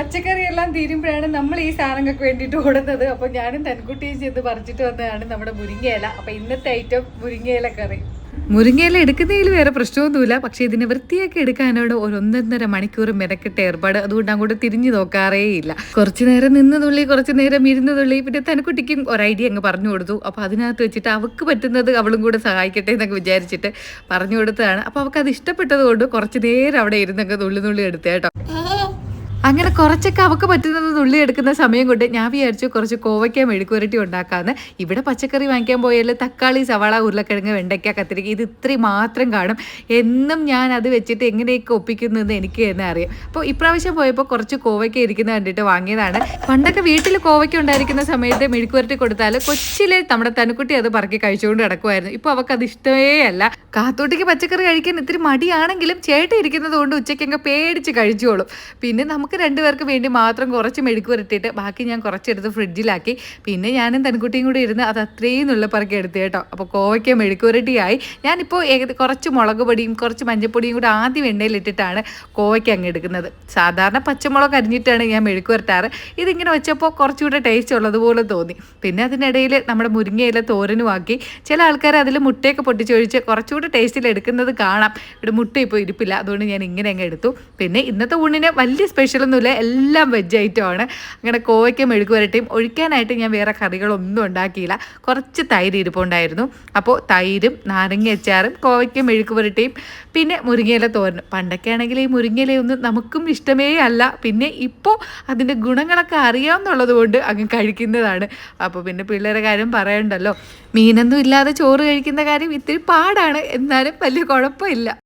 പച്ചക്കറി എല്ലാം തീരുമ്പോഴാണ് നമ്മൾ ഈ സാധനങ്ങൾക്ക് വേണ്ടിയിട്ട് ഓടുന്നത്. അപ്പൊ ഞാനും തൻകുട്ടിയും ചെയ്ത് പറിച്ചിട്ട് വന്നതാണ് നമ്മുടെ മുരിങ്ങയില. അപ്പൊ ഇന്നത്തെ ഐറ്റം മുരിങ്ങയില കറി. മുരിങ്ങയില എടുക്കുന്നതിൽ വേറെ പ്രശ്നമൊന്നുമില്ല. പക്ഷേ ഇതിനെ വൃത്തിയാക്കി എടുക്കാനോട് ഒരു ഒന്നൊന്നര മണിക്കൂർ മെനക്കെട്ട ഏർപ്പാട്. അതുകൊണ്ട് അങ്ങോട്ട് തിരിഞ്ഞു നോക്കാറേ ഇല്ല കുറച്ചു നേരം നിന്ന് തുള്ളി കുറച്ചു നേരം ഇരുന്ന് തുള്ളി പിന്നെ തനക്കുട്ടിക്കും ഒരു ഐഡിയ അങ്ങ് പറഞ്ഞു കൊടുത്തു. അപ്പോൾ അതിനകത്ത് വെച്ചിട്ട് അവൾക്ക് പറ്റുന്നത് അവളും കൂടെ സഹായിക്കട്ടെ എന്നൊക്കെ വിചാരിച്ചിട്ട് പറഞ്ഞു കൊടുത്തതാണ്. അപ്പോൾ അവൾക്ക് അത് ഇഷ്ടപ്പെട്ടത് കൊണ്ട് കുറച്ചു നേരം അവിടെ ഇരുന്നൊക്കെ തുള്ളി തുള്ളി എടുത്തു കേട്ടോ. അങ്ങനെ കുറച്ചൊക്കെ അവക്ക് പറ്റുന്നത് നുള്ളി എടുക്കുന്ന സമയം കൊണ്ട് ഞാൻ വിചാരിച്ചു കുറച്ച് കോവയ്ക്ക മെഴുക്കുരട്ടി ഉണ്ടാക്കാമെന്ന് ഇവിടെ പച്ചക്കറി വാങ്ങിക്കാൻ പോയാൽ തക്കാളി സവാള ഉരുളക്കിഴങ്ങ് വെണ്ടയ്ക്ക കത്തിരിക്ക ഇത് ഇത്രയും മാത്രം കാണും. എന്നും ഞാൻ അത് വെച്ചിട്ട് എങ്ങനെയൊക്കെ ഒപ്പിക്കുന്നതെന്ന് എനിക്ക് തന്നെ അറിയാം. അപ്പോൾ ഇപ്രാവശ്യം പോയപ്പോൾ കുറച്ച് കോവയ്ക്ക ഇരിക്കുന്നത് കണ്ടിട്ട് വാങ്ങിയതാണ്. പണ്ടൊക്കെ വീട്ടിൽ കോവയ്ക്ക ഉണ്ടായിരിക്കുന്ന സമയത്ത് മെഴുക്കുരട്ടി കൊടുത്താൽ കൊച്ചിലെ നമ്മുടെ തനുക്കുട്ടി അത് പറക്കി കഴിച്ചുകൊണ്ട് കിടക്കുമായിരുന്നു ഇപ്പോൾ അവൾക്ക് അത് ഇഷ്ടമേ അല്ല. കാത്തോട്ടിക്ക് പച്ചക്കറി കഴിക്കാൻ ഇത്തിരി മടിയാണെങ്കിലും ചേട്ടയിരിക്കുന്നത് കൊണ്ട് ഉച്ചയ്ക്ക് അങ്ങ് പേടിച്ച് കഴിച്ചോളും. പിന്നെ നമുക്ക് രണ്ടുപേർക്ക് വേണ്ടി മാത്രം കുറച്ച് മെഴുക്ക് പുരട്ടിയിട്ട് ബാക്കി ഞാൻ കുറച്ചെടുത്ത് ഫ്രിഡ്ജിലാക്കി. പിന്നെ ഞാനും തൻകുട്ടിയും കൂടി ഇരുന്ന് അത് അത്രയും നുള്ളപ്പറക്കി എടുത്തു കേട്ടോ. അപ്പോൾ കോവയ്ക്ക മെഴുക്ക് പുരട്ടിയായി. ഞാനിപ്പോൾ ഏകദേശം കുറച്ച് മുളക് പൊടിയും കുറച്ച് മഞ്ഞപ്പൊടിയും കൂടി ആദ്യം എണ്ണയിലിട്ടിട്ടാണ് കോവയ്ക്ക അങ്ങ് എടുക്കുന്നത്. സാധാരണ പച്ചമുളക് അരിഞ്ഞിട്ടാണ് ഞാൻ മെഴുക്ക് പുരട്ടാറ്. ഇതിങ്ങനെ വെച്ചപ്പോൾ കുറച്ചുകൂടെ ടേസ്റ്റ് ഉള്ളതുപോലെ തോന്നി. പിന്നെ അതിനിടയിൽ നമ്മുടെ മുരിങ്ങയില തോരനുമാക്കി ചില ആൾക്കാർ അതിൽ മുട്ടയൊക്കെ പൊട്ടിച്ചൊഴിച്ച് കുറച്ചുകൂടെ ടേസ്റ്റിൽ എടുക്കുന്നത് കാണാം. ഇവിടെ മുട്ട ഇപ്പോൾ ഇരിപ്പില്ല. അതുകൊണ്ട് ഞാൻ ഇങ്ങനെ അങ്ങ് എടുത്തു. പിന്നെ ഇന്നത്തെ ഊണിന് വലിയ സ്പെഷ്യലൊന്നുമില്ല എല്ലാം വെജ് ഐറ്റമാണ് അങ്ങനെ കോവയ്ക്ക മെഴുക്ക് വരട്ടിയും ഒഴിക്കാനായിട്ട് ഞാൻ വേറെ കറികളൊന്നും ഉണ്ടാക്കിയില്ല. കുറച്ച് തൈര് ഇരിപ്പുണ്ടായിരുന്നു. അപ്പോൾ തൈരും നാരങ്ങ അച്ചാറും കോവയ്ക്ക മെഴുക്ക് പിന്നെ മുരിങ്ങയില തോരനും. പണ്ടൊക്കെ ആണെങ്കിൽ ഈ മുരിങ്ങയിലയൊന്നും നമുക്കും ഇഷ്ടമേ അല്ല. പിന്നെ ഇപ്പോൾ അതിന്റെ ഗുണങ്ങളൊക്കെ അറിയാമെന്നുള്ളത് കൊണ്ട് അങ്ങ് കഴിക്കുന്നതാണ്. അപ്പോൾ പിന്നെ പിള്ളേരെ കാര്യം പറയണ്ടല്ലോ. മീനൊന്നും ഇല്ലാതെ ചോറ് കഴിക്കുന്ന കാര്യം ഇത്തിരി പാടാണ്. എന്നാലും വലിയ കുഴപ്പമില്ല.